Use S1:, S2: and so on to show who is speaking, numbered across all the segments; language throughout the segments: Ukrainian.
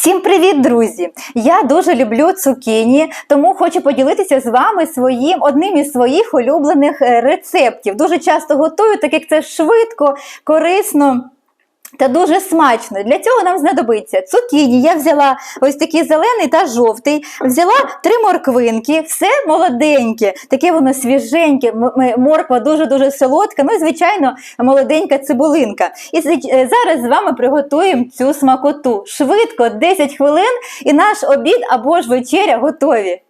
S1: Всім привіт, друзі! Я дуже люблю цукіні, тому хочу поділитися з вами своїм одним із своїх улюблених е, рецептів. Дуже часто готую, так як це швидко, корисно. Та дуже смачно. Для цього нам знадобиться цукіні. Я взяла ось такий зелений та жовтий, взяла три морквинки, все молоденьке, таке воно свіженьке, морква дуже-дуже солодка, ну і звичайно молоденька цибулинка. І е, зараз з вами приготуємо цю смакоту. Швидко, 10 хвилин, і наш обід або ж вечеря готові.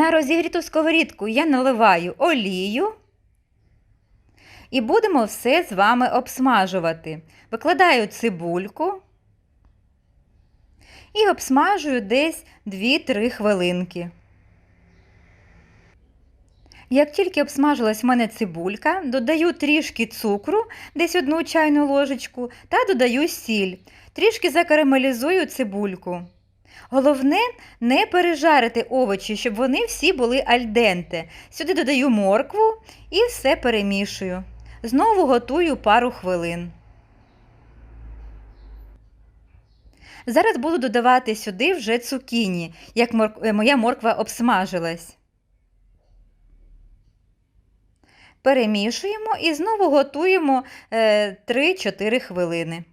S1: На розігріту сковорідку я наливаю олію. І будемо все з вами обсмажувати. Викладаю цибульку і обсмажую десь 2-3 хвилинки. Як тільки обсмажилась в мене цибулька, додаю трішки цукру, десь одну чайну ложечку, та додаю сіль. Трішки закарамелізую цибульку. Головне не пережарити овочі, щоб вони всі були альденте. Сюди додаю моркву і все перемішую. Знову готую пару хвилин. Зараз буду додавати сюди вже цукіні, як е, моя морква обсмажилась. Перемішуємо і знову готуємо е, 3-4 хвилини.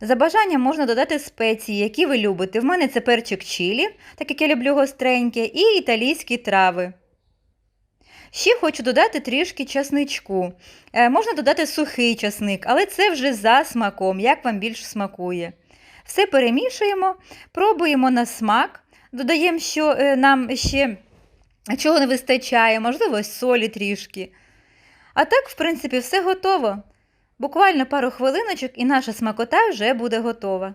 S1: За бажанням можна додати спеції, які ви любите. В мене це перчик чилі, так як я люблю гостреньке, і італійські трави. Ще хочу додати трішки часничку. Е, можна додати сухий часник, але це вже за смаком, як вам більш смакує. Все перемішуємо, пробуємо на смак, додаємо, що е, нам ще чого не вистачає, можливо, солі трішки. А так, в принципі, все готово. Буквально пару хвилиночок і наша смакота вже буде готова.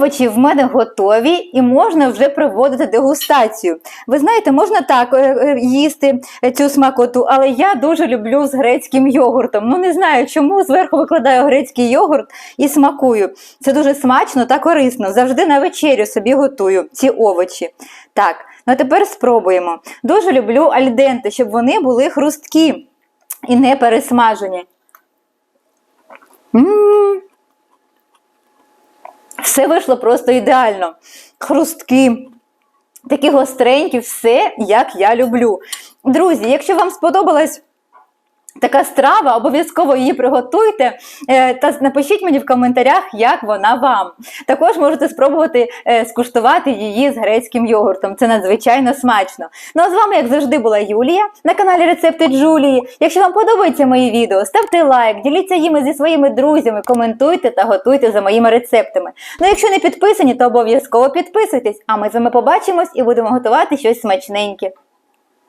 S1: Овочі в мене готові і можна вже проводити дегустацію. Ви знаєте, можна так е, е, їсти цю смакоту, але я дуже люблю з грецьким йогуртом. Ну не знаю, чому зверху викладаю грецький йогурт і смакую. Це дуже смачно та корисно. Завжди на вечерю собі готую ці овочі. Так, ну а тепер спробуємо. Дуже люблю альденти, щоб вони були хрусткі і не пересмажені. М, все вийшло просто ідеально. Хрустки, такі гостренькі, все, як я люблю. Друзі, якщо вам сподобалась така страва, обов'язково її приготуйте е, та напишіть мені в коментарях, як вона вам. Також можете спробувати е, скуштувати її з грецьким йогуртом. Це надзвичайно смачно. Ну а з вами, як завжди, була Юлія на каналі Рецепти Джулії. Якщо вам подобаються мої відео, ставте лайк, діліться їми зі своїми друзями, коментуйте та готуйте за моїми рецептами. Ну, якщо не підписані, то обов'язково підписуйтесь. А ми з вами побачимось і будемо готувати щось смачненьке.